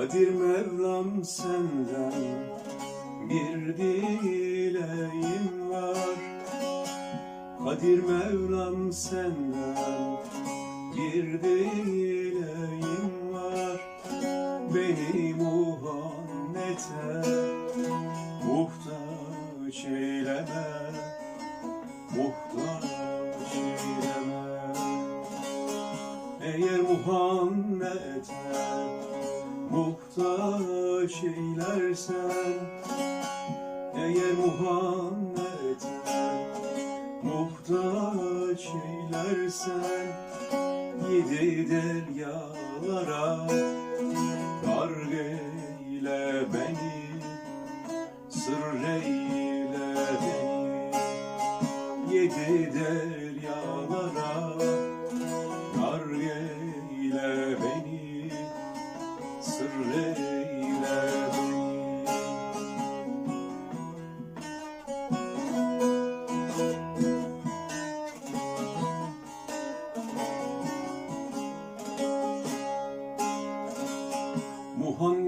Kadir Mevlam senden bir dileğim var. Kadir Mevlam senden bir dileğim var. Beni Muhammed'e muhtaç eyleme Muhtaç eyleme. Eğer Muhammed'e muhtaç eylersen Eğer Muhammed'e muhtaç eylersen Yedi deryalara dar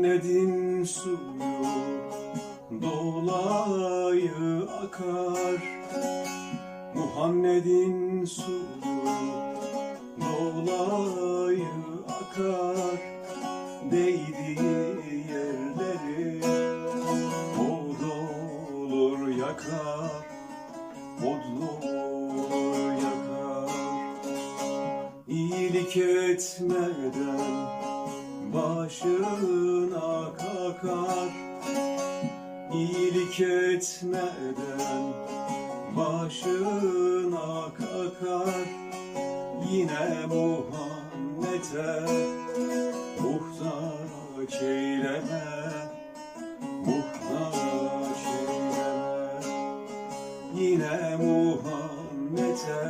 Muhammed'in suyu dolayı akar. Muhammed'in suyu dolayı akar. Değdiği yerleri o dolur yakar. Odlur yakar. İyilik etmeden başına kakar. İyilik etmeden başına kakar. Yine Muhammed'e muhtaç eyleme Muhtaç eyleme. Yine Muhammed'e